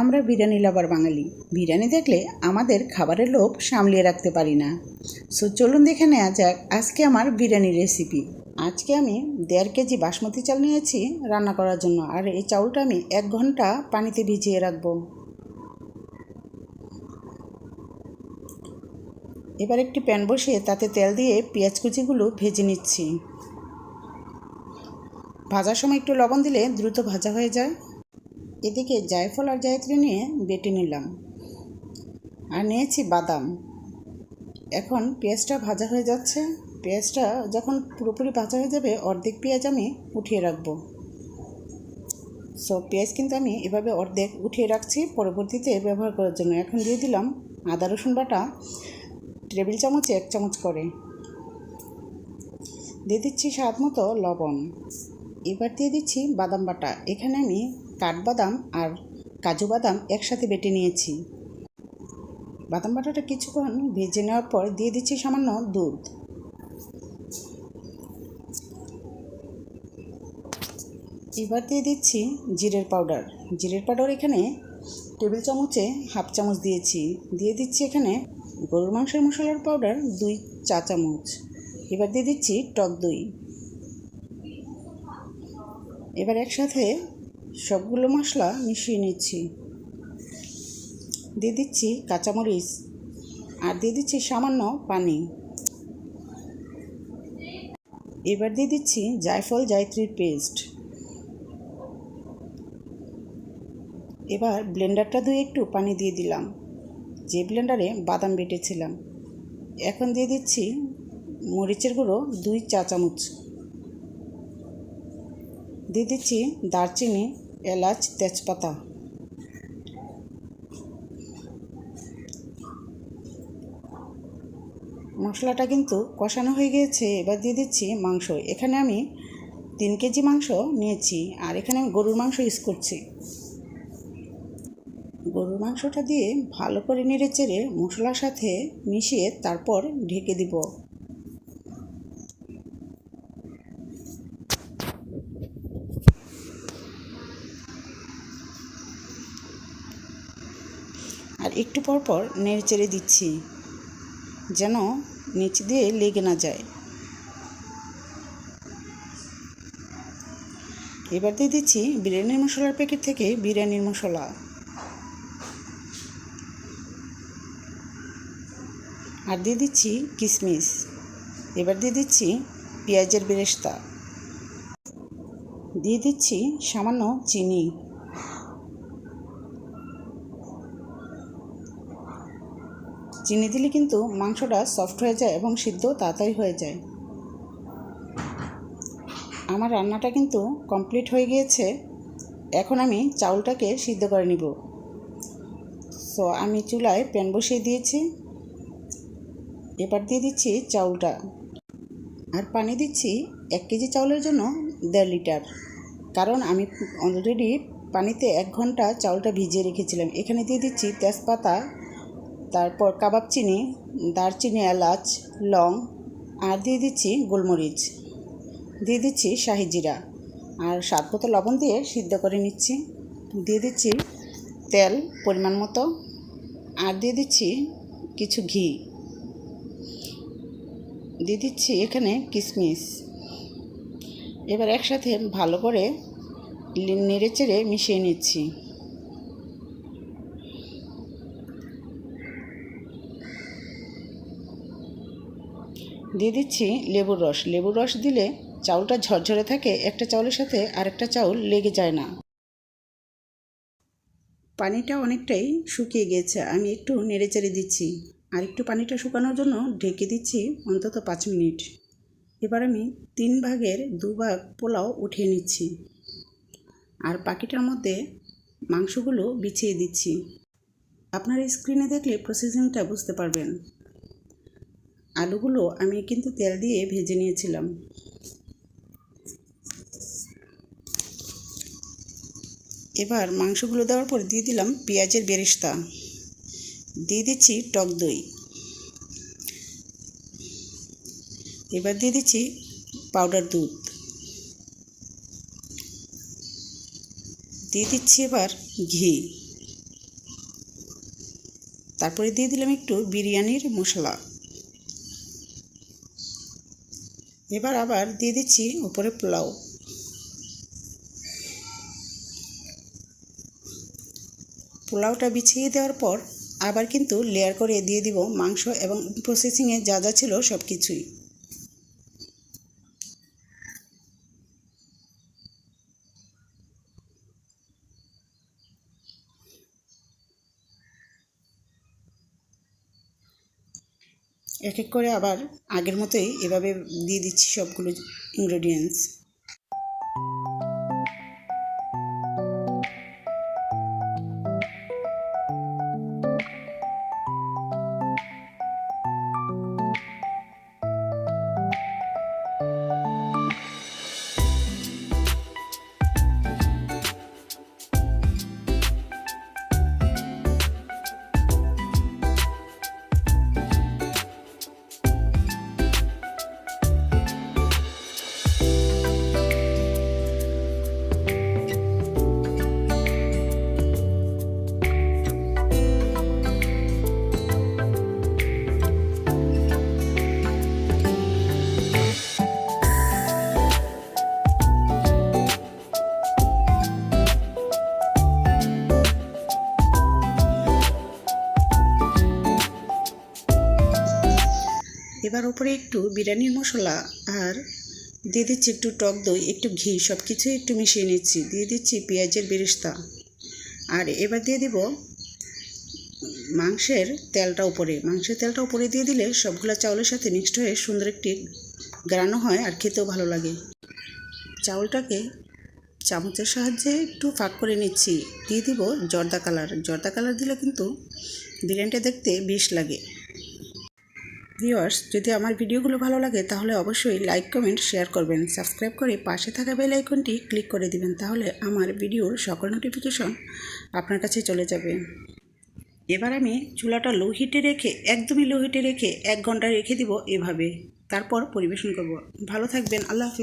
আমরা বিরিয়ানি লাভার বাঙালি। বিরিয়ানি দেখলে আমাদের খাবারের লোভ সামলিয়ে রাখতে পারি না। সো চলুন দেখে নেওয়া যাক আজকে আমার বিরিয়ানির রেসিপি আজকে আমি দেড় কেজি বাসমতি চাল নিয়েছি রান্না করার জন্য, আর এই চাউলটা আমি এক ঘণ্টা পানিতে ভিজিয়ে রাখব। এবার একটি প্যান বসিয়ে তাতে তেল দিয়ে পেঁয়াজ কুচিগুলো ভেজে নিচ্ছি। ভাজার সময় একটু লবণ দিলে দ্রুত ভাজা হয়ে যায়। এদিকে জায়ফল আর জায়ত্রী নিয়ে বেটে নিলাম। আর নিয়েছি বাদাম। এখন পেঁয়াজটা ভাজা হয়ে যাচ্ছে। পেঁয়াজটা যখন পুরোপুরি ভাজা হয়ে যাবে, অর্ধেক পেঁয়াজ আমি উঠিয়ে রাখব। সো পেঁয়াজ কিন্তু আমি এভাবে অর্ধেক উঠিয়ে রাখছি পরবর্তীতে ব্যবহার করার জন্য। এখন দিয়ে দিলাম আদা, রসুন বাটা, টেবিল চামচে এক চামচ করে। দিয়ে দিচ্ছি স্বাদ মতো লবণ। এবার দিয়ে দিচ্ছি বাদাম বাটা। এখানে আমি কাঠবাদাম আর কাজু বাদাম একসাথে বেটে নিয়েছি। বাদাম বাটাটা কিছুক্ষণ ভেজে নেওয়ার পর দিয়ে দিচ্ছি সামান্য দুধ। এবার দিয়ে দিচ্ছি জিরের পাউডার। জিরের পাউডার এখানে টেবিল চামচে হাফ চামচ দিয়েছি। দিয়ে দিচ্ছি এখানে গরুর মাংসের মশলার পাউডার দুই চা চামচ। এবার দিয়ে দিচ্ছি টক দই। এবার একসাথে সবগুলো মশলা মিশিয়ে নিচ্ছি। দিয়ে দিচ্ছি কাঁচামরিচ আর দিয়ে দিচ্ছি সামান্য পানি। এবার দিয়ে দিচ্ছি জায়ফল জায়ত্রীর পেস্ট। এবার ব্লেন্ডারটা ধুয়ে একটু পানি দিয়ে দিলাম। যে ব্লেন্ডারে বাদাম বেটেছিলাম। এখন দিয়ে দিচ্ছি মরিচের গুঁড়ো দুই চা চামচ। দিয়ে দিচ্ছি দারচিনি এলাচ তেজপাতা মশলাটা কিন্তু কষানো হয়ে গিয়েছে এবার দিয়ে দিচ্ছি মাংস। এখানে আমি তিন কেজি মাংস নিয়েছি, আর এখানে আমি গরুর মাংস ইউজ করছি। গরুর মাংসটা দিয়ে ভালো করে নেড়ে চেড়ে মশলার সাথে মিশিয়ে তারপর ঢেকে দিব। একটু পর পর নেড়ে চেড়ে দিচ্ছি, যেন নিচ দিয়ে লেগে না যায়। এবার দিয়ে দিচ্ছি বিরিয়ানির মশলার প্যাকেট থেকে বিরিয়ানির মশলা। আর দিয়ে দিচ্ছি কিশমিশ এবার দিয়ে দিচ্ছি পেঁয়াজের বেরেস্তা। দিয়ে দিচ্ছি সামান্য চিনি। চিনি দিলে কিন্তু মাংসটা সফট হয়ে যায় এবং সিদ্ধ তাড়াতাড়ি হয়ে যায়। আমার রান্নাটা কিন্তু কমপ্লিট হয়ে গিয়েছে। এখন আমি চাউলটাকে সিদ্ধ করে নিব। সো আমি চুলায় প্যান বসিয়ে দিয়েছি। এবার দিয়ে দিচ্ছি চাউলটা। আর পানি দিচ্ছি এক কেজি চাউলের জন্য দেড় লিটার। কারণ আমি অলরেডি পানিতে এক ঘণ্টা চাউলটা ভিজিয়ে রেখেছিলাম। এখানে দিয়ে দিচ্ছি তেজপাতা তারপর কাবাব চিনি, দারচিনি, এলাচ, লং, আর দিয়ে দিচ্ছি গোলমরিচ। দিয়ে দিচ্ছি শাহি জিরা। আর স্বাদ মতো লবণ দিয়ে সিদ্ধ করে নিচ্ছি। দিয়ে দিচ্ছি তেল পরিমাণ মতো। আর দিয়ে দিচ্ছি কিছু ঘি। দিয়ে দিচ্ছি এখানে কিশমিশ এবার একসাথে ভালো করে নেড়ে চেড়ে মিশিয়ে নিচ্ছি। দিয়ে দিচ্ছি লেবুর রস। লেবুর রস দিলে চাউলটা ঝরঝরে থাকে, একটা চাউলের সাথে আরেকটা চাউল লেগে যায় না। পানিটা অনেকটাই শুকিয়ে গিয়েছে, আমি একটু নেড়ে চেড়ে দিচ্ছি। আর একটু পানিটা শুকানোর জন্য ঢেকে দিচ্ছি অন্তত পাঁচ মিনিট। এবার আমি তিন ভাগের দু ভাগ পোলাও উঠিয়ে নিচ্ছি। আর পাখিটার মধ্যে মাংসগুলো বিছিয়ে দিচ্ছি। আপনার স্ক্রিনে দেখলে প্রসেসিংটা বুঝতে পারবেন। আলুগুলো আমি কিন্তু তেল দিয়ে ভেজে নিয়েছিলাম। এবার মাংসগুলো দেওয়ার পর দিয়ে দিলাম পেঁয়াজের বেরেস্তা। দিয়ে দিচ্ছি টক দই। এবার দিয়ে দিচ্ছি পাউডার দুধ। দিয়ে দিচ্ছি এবার ঘি। তারপরে দিয়ে দিলাম একটু বিরিয়ানির মশলা। এবার আবার দিয়ে দিচ্ছি উপরে পোলাও। পোলাওটা বিছিয়ে দেওয়ার পর আবার কিন্তু লেয়ার করে দিয়ে দিব মাংস এবং প্রসেসিংয়ে যা যা ছিল সব কিছুই এক এক করে আবার আগের মতোই এভাবে দিয়ে দিচ্ছি সবগুলো ইনগ্রেডিয়েন্টস এবার উপরে একটু বিরিয়ানির মশলা আর দিয়ে দিচ্ছি একটু টক দই, একটু ঘি সব কিছু একটু মিশিয়ে নিচ্ছি। দিয়ে দিচ্ছি পেঁয়াজের বেরেস্তা। আর এবার দিয়ে দিব মাংসের তেলটা উপরে মাংসের তেলটা উপরে দিয়ে দিলে সবগুলা চাউলের সাথে মিক্সড হয়ে সুন্দর একটি গ্রানো হয় আর খেতেও ভালো লাগে। চাউলটাকে চামচের সাহায্যে একটু ফাঁক করে নিচ্ছি। দিয়ে দিব জর্দা কালার। জর্দা কালার দিলে কিন্তু বিরিয়ানিটা দেখতে বেশ লাগে। ভিউয়ার্স, যদি আমার ভিডিওগুলো ভালো লাগে, তাহলে অবশ্যই লাইক কমেন্ট শেয়ার করবেন। সাবস্ক্রাইব করে পাশে থাকা বেল আইকনটি ক্লিক করে দিবেন, তাহলে আমার ভিডিওর সকল নোটিফিকেশন আপনার কাছে চলে যাবে। এবার আমি চুলাটা লো হিটে রেখে, একদমই লো হিটে রেখে এক ঘণ্টা রেখে দিব এভাবে। তারপর পরিবেশন করব। ভালো থাকবেন, আল্লাহ হাফিজ।